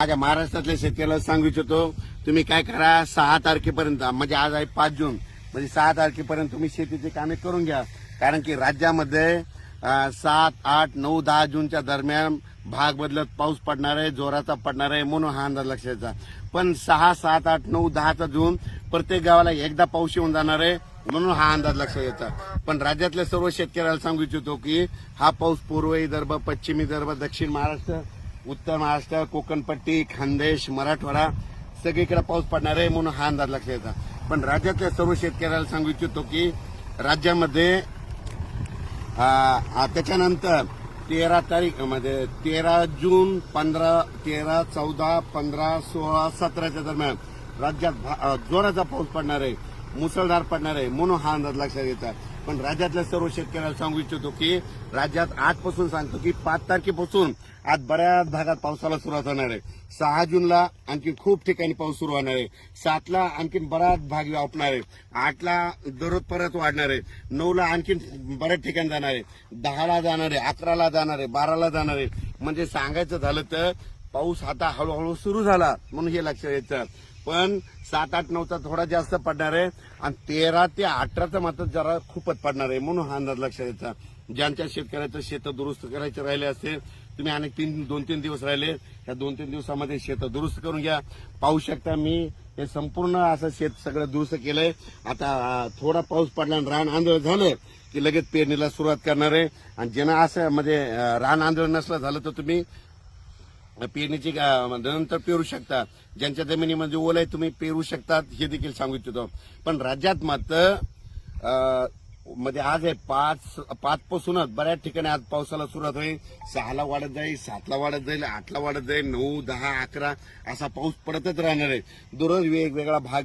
माझ्या महाराष्ट्रातल्या शेतकऱ्याला सांगू इच्छितो तुम्ही काय करा सहा तारखेपर्यंत म्हणजे आज आहे पाच जून म्हणजे सहा तारखेपर्यंत तुम्ही शेतीची कामे करून घ्या. कारण की राज्यामध्ये सात आठ नऊ दहा जूनच्या दरम्यान भाग बदलत पाऊस पडणार आहे जोराचा पडणार आहे म्हणून हा अंदाज लक्षाचा पण सहा सात आठ नऊ दहाचा जून प्रत्येक गावाला एकदा पाऊस येऊन जाणार आहे म्हणून हा अंदाज लक्षात येतो पण राज्यातल्या सर्व शेतकऱ्याला सांगू इच्छितो की हा पाऊस पूर्व विदर्भ पश्चिम विदर्भ दक्षिण महाराष्ट्र उत्तर महाराष्ट्र कोकणपट्टी खानदेश मराठवाडा सगळीकडे पाऊस पडणार आहे म्हणून हा अंदाज लक्षात येतात पण राज्यातल्या सर्व शेतकऱ्याला सांगू इच्छितो की राज्यामध्ये त्याच्यानंतर तेरा तारीख म्हणजे तेरा जून पंधरा तेरा चौदा पंधरा सोळा सतराच्या दरम्यान राज्यात भा- जोराचा पाऊस पडणार आहे. मुसळधार पडणार आहे म्हणून हा अंदाज लक्षात येतात. पण राज्यातल्या सर्व शेतकऱ्याला सांगू इच्छितो की राज्यात आजपासून सांगतो की पाच तारखेपासून आज बऱ्याच भागात पावसाला सुरुवात होणार आहे. सहा जूनला आणखी खूप ठिकाणी पाऊस सुरू होणार आहे. सातला आणखीन बराच भाग व्यापणार आहे. आठला दररोज परत वाढणार आहे. नऊला आणखी बऱ्याच ठिकाणी जाणार आहे. दहाला जाणार आहे अकराला जाणार आहे बाराला जाणार आहे. म्हणजे सांगायचं झालं तर पाऊस आता हळूहळू सुरू झाला म्हणून हे लक्षात येतं. पण सात आठ नऊचा थोडा जास्त पडणार आहे. आणि तेरा ते अठराचा मात्र जरा खूपच पडणार आहे म्हणून हा अंदाज लक्षात द्यायचा ज्यांच्या शेतकऱ्याचं शेतं दुरुस्त करायचे राहिले असेल तुम्ही अनेक तीन दोन तीन दिवस राहिले. या दोन तीन दिवसामध्ये शेतं दुरुस्त करून घ्या. पाहू शकता मी हे संपूर्ण असं शेत सगळं दुरुस्त केलंय. आता थोडा पाऊस पडला आणि रान आंधळ झालं की लगेच पेरणीला सुरुवात करणार आहे. आणि ज्यांना असं म्हणजे रान आंधळ नसलं झालं तर तुम्ही पेरणीची नंतर पेरू शकता. ज्यांच्या जमिनीमध्ये ओल आहे तुम्ही पेरू शकतात हे देखील सांगू इच्छितो. पण राज्यात मात्रमध्ये आज आहे पाच पाच पासूनच बऱ्याच ठिकाणी आज पावसाला सुरुवात होईल. सहाला वाढत जाईल सातला वाढत जाईल आठला वाढत जाईल नऊ दहा अकरा असा पाऊस पडतच राहणार आहे. दररोज वेगवेगळा भाग